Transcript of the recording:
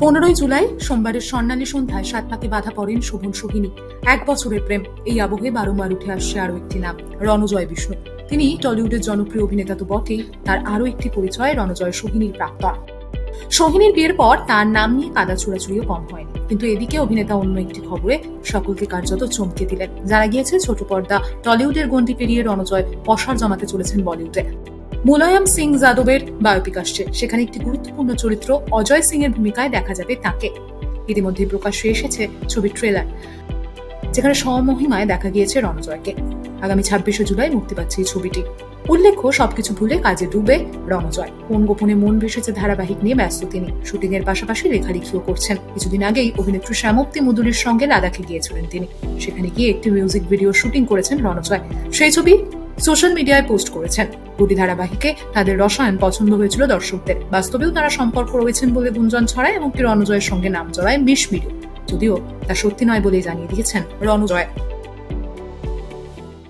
পনেরোই জুলাই সোমবারের স্বর্ণালী সন্ধ্যায় সাত পাকে বাধা পড়েন শোভন সোহিনী। এক বছরের প্রেম। এই আবহে বারংবার উঠে আসছে আরও একটি নাম, রণজয় বিষ্ণু। তিনি টলিউডের জনপ্রিয় অভিনেতা তো বটেই, তার আরও একটি পরিচয় রণজয় সোহিনীর প্রাক্তন। সোহিনীর বিয়ের পর তার নাম নিয়ে কাদা ছুড়াছুড়িও কম হয়নি কিন্তু এদিকে অভিনেতা অন্য একটি খবরে সকলকে কার্যত চমকে দিলেন। জানা গিয়েছে, ছোট পর্দা টলিউডের গন্ডি পেরিয়ে রণজয় পসার জমাতে চলেছেন বলিউডে। মুলায়ম সিং যাদবের বায়োপিক আসছে। সেখানে একটি গুরুত্বপূর্ণ চরিত্র অজয় সিং এর ভূমিকায় দেখা যাবে তাকে। ইতিমধ্যে প্রকাশ্যে এসেছে ছবির ট্রেলার, যেখানে স্বমহিমায় দেখা গিয়েছে রণজয়কে। আগামী ছাব্বিশে জুলাই মুক্তি পাচ্ছে এই ছবিটি। উল্লেখ্য, সবকিছু ভুলে কাজে ডুবে রণজয়। কোন গোপনে মন ভেসেছে ধারাবাহিক নিয়ে ব্যস্ত তিনি। শুটিং এর পাশাপাশি লেখালেখিও করছেন। কিছুদিন আগেই অভিনেত্রী শ্যামপ্তি মুদুলির সঙ্গে লাদাখে গিয়েছিলেন তিনি। সেখানে গিয়ে একটি মিউজিক ভিডিও শুটিং করেছেন রণজয়। সেই ছবি সোশ্যাল মিডিয়ায় পোস্ট করেছেন। দুটি ধারাবাহিকে তাদের রসায়ন পছন্দ হয়েছিল দর্শকদের। বাস্তবেও তারা সম্পর্ক রয়েছেন বলে গুঞ্জন ছড়ায় এমনকি রণজয়ের সঙ্গে নাম জড়ায় মিশ যদিও তা সত্যি নয় বলেই জানিয়ে দিয়েছেন রণজয়।